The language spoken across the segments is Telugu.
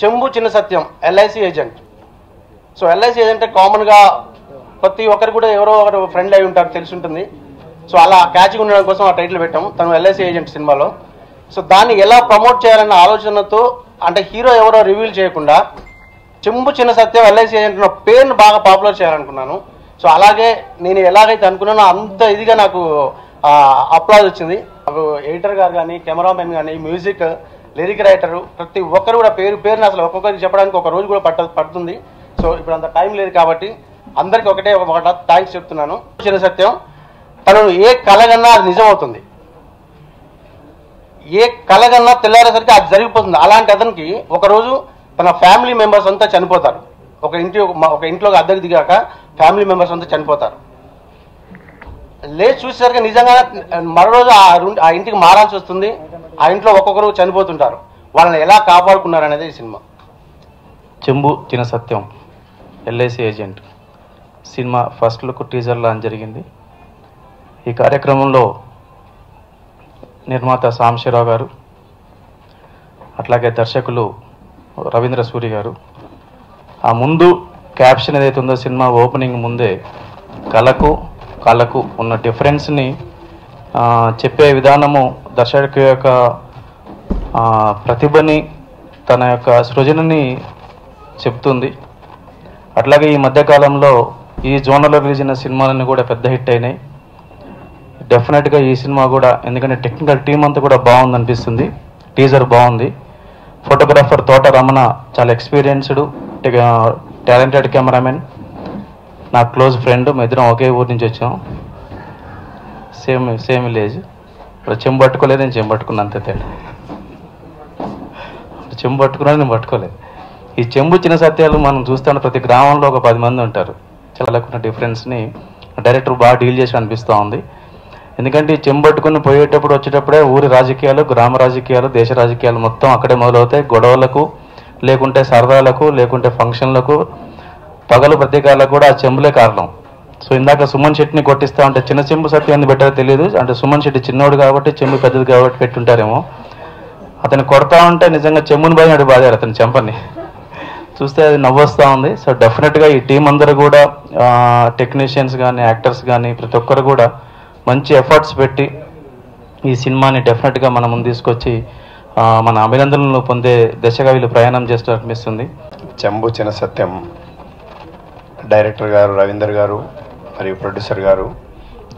Chembu Chinna Satyam LIC agent so LIC agent కామన్గా ప్రతి ఒక్కరు కూడా ఎవరో ఒకరు ఫ్రెండ్ అయి ఉంటారు తెలిసి ఉంటుంది సో అలా క్యాచ్గా ఉండడం కోసం ఆ టైటిల్ పెట్టాము తను ఎల్ఐసి ఏజెంట్ సినిమాలో. సో దాన్ని ఎలా ప్రమోట్ చేయాలన్న ఆలోచనతో అంటే హీరో ఎవరో రివీల్ చేయకుండా చెంబు చిన్న సత్యం ఎల్ఐసి ఏజెంట్ ఉన్న పేరును బాగా పాపులర్ చేయాలనుకున్నాను. సో అలాగే నేను ఎలాగైతే అనుకున్నానో అంత ఇదిగా నాకు అప్లాజ్ వచ్చింది. నాకు ఎడిటర్ గారు కానీ కెమెరామెన్ కానీ మ్యూజిక్ లిరిక్ రైటర్ ప్రతి ఒక్కరు కూడా పేరు పేరుని అసలు ఒక్కొక్కరికి చెప్పడానికి ఒక రోజు కూడా పట్ట పడుతుంది. సో ఇప్పుడు అంత టైం లేదు కాబట్టి అందరికీ ఒకటే ఒక మాట థ్యాంక్స్ చెప్తున్నాను. చిన్న సత్యం తను ఏ కలగన్నా అది నిజం అవుతుంది ఏ కలగన్నా తెల్లారేసరికి అది జరిగిపోతుంది. అలాంటి అతనికి ఒకరోజు తన ఫ్యామిలీ మెంబర్స్ అంతా చనిపోతారు. ఒక ఇంటి ఒక ఇంట్లో అద్దెకు దిగాక ఫ్యామిలీ మెంబర్స్ అంతా చనిపోతారు. లేచి చూసేసరికి నిజంగా మరో రోజు ఆ ఆ ఇంటికి మారాల్సి వస్తుంది. ఆ ఇంట్లో ఒక్కొక్కరు చనిపోతుంటారు. వాళ్ళని ఎలా కాపాడుకున్నారు అనేది ఈ cinema. Chembu Chinna Satyam. LIC agent. Cinema first look teaser launch జరిగింది. ఈ కార్యక్రమంలో నిర్మాత సాంశీరావు గారు అట్లాగే దర్శకులు రవీంద్ర సూరి గారు. ఆ ముందు క్యాప్షన్ ఏదైతే ఉందో సినిమా ఓపెనింగ్ ముందే కళకు కళకు ఉన్న డిఫరెన్స్ని చెప్పే విధానము దర్శకు యొక్క ప్రతిభని తన యొక్క సృజనని చెప్తుంది. అట్లాగే ఈ మధ్యకాలంలో ఈ జోనర్లో రిలీజ్ సినిమాలన్నీ కూడా పెద్ద హిట్ అయినాయి. డెఫినెట్గా ఈ సినిమా కూడా ఎందుకంటే టెక్నికల్ టీం అంతా కూడా బాగుంది అనిపిస్తుంది టీజర్ బాగుంది. ఫోటోగ్రాఫర్ తోట రమణ చాలా ఎక్స్పీరియన్స్డ్ టాలెంటెడ్ కెమెరామెన్ నా క్లోజ్ ఫ్రెండ్ మా ఇద్దరం ఒకే ఊరి నుంచి వచ్చాం. Same same village. ఇప్పుడు చెంబు పట్టుకోలేదు నేను చెంబు పట్టుకున్నా అంతే తేడా. చెంబు పట్టుకున్నాను నేను పట్టుకోలేదు. ఈ చెంబు చిన్న సత్యాలు మనం చూస్తాను ప్రతి గ్రామంలో ఒక పది మంది ఉంటారు. చాలా డిఫరెన్స్ని డైరెక్టర్ బాగా డీల్ చేసి అనిపిస్తూ ఉంది. ఎందుకంటే ఈ చెంబు పట్టుకుని పోయేటప్పుడు వచ్చేటప్పుడే ఊరి రాజకీయాలు గ్రామ రాజకీయాలు దేశ రాజకీయాలు మొత్తం అక్కడే మొదలవుతాయి. గొడవలకు లేకుంటే సరదాలకు లేకుంటే ఫంక్షన్లకు పగలు ప్రతీకాలకు కూడా ఆ చెంబులే కారణం. సో ఇందాక సుమన్ శెట్టిని కొట్టిస్తా ఉంటే చిన్న చెంబు సత్యం ఎందుకు పెట్టారో తెలియదు అంటే సుమన్ శెట్టి చిన్నోడు కాబట్టి చెంబు పెద్దది కాబట్టి పెట్టుంటారేమో. అతను కొడతా ఉంటే నిజంగా చెంబుని భయనాడు బాధారు అతని చెంపని. చూస్తే అది నవ్వొస్తూ ఉంది. సో డెఫినెట్గా ఈ టీం అందరూ కూడా టెక్నీషియన్స్ కానీ యాక్టర్స్ కానీ ప్రతి ఒక్కరు కూడా మంచి ఎఫర్ట్స్ పెట్టి ఈ సినిమాని డెఫినెట్గా మన ముందు తీసుకొచ్చి మన అభినందనలు పొందే దశగా వీళ్ళు ప్రయాణం చేస్తూ అనిపిస్తుంది. చెంబు చిన్న సత్యం. డైరెక్టర్ గారు రవీందర్ గారు మరియు ప్రొడ్యూసర్ గారు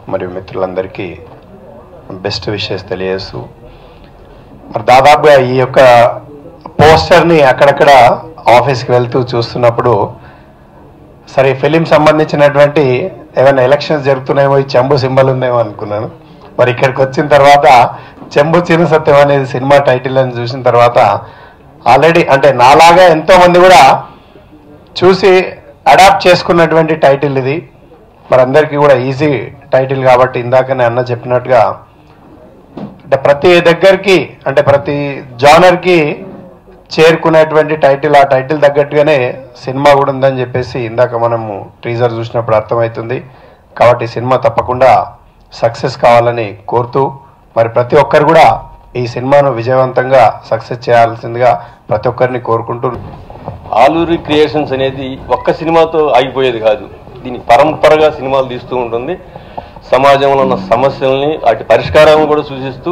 మరియు మిత్రులందరికీ బెస్ట్ విషెస్ తెలియజేస్తూ మరి దాదాపుగా ఈ యొక్క పోస్టర్ని అక్కడక్కడ ఆఫీస్కి వెళ్తూ చూస్తున్నప్పుడు సరే ఫిలిం సంబంధించినటువంటి ఏమైనా ఎలక్షన్స్ జరుగుతున్నాయేమో ఈ చెంబు సింబల్ ఉందేమో అనుకున్నాను. మరి ఇక్కడికి వచ్చిన తర్వాత చెంబు చిన్న సత్యం అనేది సినిమా టైటిల్ అని చూసిన తర్వాత ఆల్రెడీ అంటే నాలాగా ఎంతోమంది కూడా చూసి అడాప్ట్ చేసుకున్నటువంటి టైటిల్ ఇది. మరి అందరికీ కూడా ఈజీ టైటిల్ కాబట్టి ఇందాకనే అన్న చెప్పినట్టుగా అంటే ప్రతి దగ్గరికి అంటే ప్రతి జానర్కి చేరుకునేటువంటి టైటిల్ ఆ టైటిల్ తగ్గట్టుగానే సినిమా కూడా ఉందని చెప్పేసి ఇందాక మనము టీజర్ చూసినప్పుడు అర్థమవుతుంది. కాబట్టి సినిమా తప్పకుండా సక్సెస్ కావాలని కోరుతూ మరి ప్రతి ఒక్కరు కూడా ఈ సినిమాను విజయవంతంగా సక్సెస్ చేయాల్సిందిగా ప్రతి ఒక్కరిని కోరుకుంటూ ఆలూరి క్రియేషన్స్ అనేది ఒక్క సినిమాతో ఆగిపోయేది కాదు. దీని పరంపరగా సినిమాలు తీస్తూ ఉంటుంది. సమాజంలో ఉన్న సమస్యల్ని వాటి పరిష్కారాలను కూడా సూచిస్తూ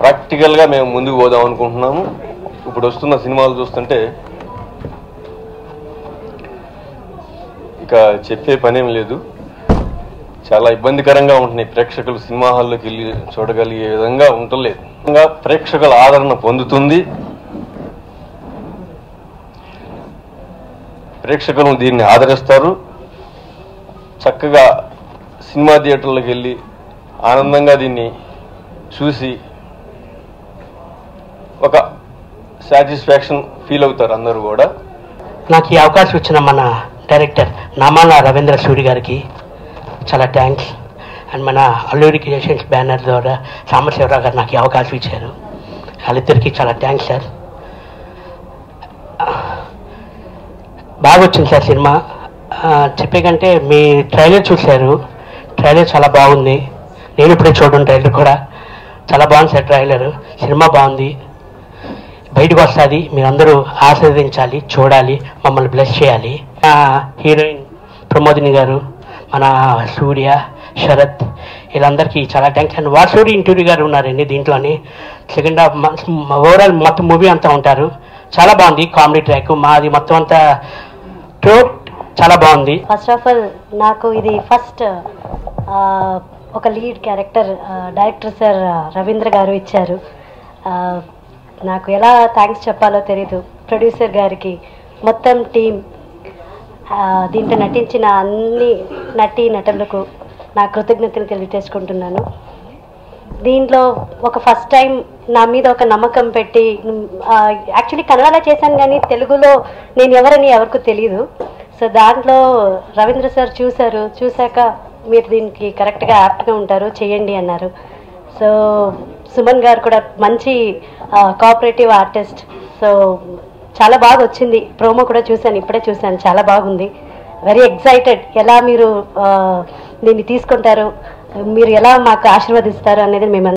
ప్రాక్టికల్గా మేము ముందుకు పోదాం అనుకుంటున్నాము. ఇప్పుడు వస్తున్న సినిమాలు చూస్తుంటే ఇక చెప్పే పనేం లేదు. చాలా ఇబ్బందికరంగా ఉంటున్నాయి. ప్రేక్షకులు సినిమా హాల్లోకి వెళ్ళి చూడగలిగే విధంగా ఉండలేదు ఇంకా ప్రేక్షకుల ఆదరణ పొందుతుంది. ప్రేక్షకులు దీన్ని ఆదరిస్తారు. చక్కగా సినిమా థియేటర్లకు వెళ్ళి ఆనందంగా దీన్ని చూసి ఒక సాటిస్ఫాక్షన్ ఫీల్ అవుతారు అందరూ కూడా. నాకు ఈ అవకాశం ఇచ్చిన మన డైరెక్టర్ నామాల రవీంద్ర సూరి గారికి చాలా థ్యాంక్స్ అండ్ మన అల్లూరి క్రియేషన్స్ బ్యానర్ ద్వారా సాంబశివరావు గారు నాకు ఈ అవకాశం ఇచ్చారు. వాళ్ళిద్దరికీ చాలా థ్యాంక్స్ సార్ బాగా వచ్చింది సార్ సినిమా. చెప్పే కంటే మీ ట్రైలర్ చూశారు. ట్రైలర్ చాలా బాగుంది. నేను ఇప్పుడే చూడడం ట్రైలర్ కూడా. చాలా బాగుంది సార్ ట్రైలర్. సినిమా బాగుంది. బయటకు వస్తుంది. మీరందరూ ఆస్వాదించాలి చూడాలి మమ్మల్ని బ్లెస్ చేయాలి. హీరోయిన్ ప్రమోదిని గారు మన సూర్య శరత్ వీళ్ళందరికీ చాలా థ్యాంక్స్ అండ్ వాసూరి ఇంటూరి గారు ఉన్నారండి దీంట్లోని. సెకండ్ హాఫ్ ఓవరాల్ మొత్తం మూవీ అంతా ఉంటారు. చాలా బాగుంది కామెడీ ట్రాక్. మాది మొత్తం అంతా టోట్ చాలా బాగుంది. ఫస్ట్ ఆఫ్ ఆల్ నాకు ఇది ఫస్ట్ ఒక lead character director sir Ravindra garu ఇచ్చారు. నాకు ఎలా థ్యాంక్స్ చెప్పాలో తెలీదు. ప్రొడ్యూసర్ గారికి మొత్తం టీం దీంట్లో నటించిన అన్ని నటీ నటులకు నా కృతజ్ఞతలు తెలియజేసుకుంటున్నాను. దీంట్లో ఒక ఫస్ట్ టైం నా మీద ఒక నమ్మకం పెట్టి యాక్చువల్లీ కన్నడలో చేశాను కానీ తెలుగులో నేను ఎవరని ఎవరికి తెలియదు సో దాంట్లో రవీంద్ర సార్ చూశారు. చూశాక మీరు దీనికి కరెక్ట్గా యాప్ట్గా ఉంటారు చేయండి అన్నారు. సో సుమన్ గారు కూడా మంచి కోఆపరేటివ్ ఆర్టిస్ట్ సో చాలా బాగా వచ్చింది. ప్రోమో కూడా చూశాను ఇప్పుడే చూశాను. చాలా బాగుంది. వెరీ ఎక్సైటెడ్ ఎలా మీరు దీన్ని తీసుకుంటారు? మీరు ఎలా మాకు ఆశీర్వదిస్తారు అనేది మేము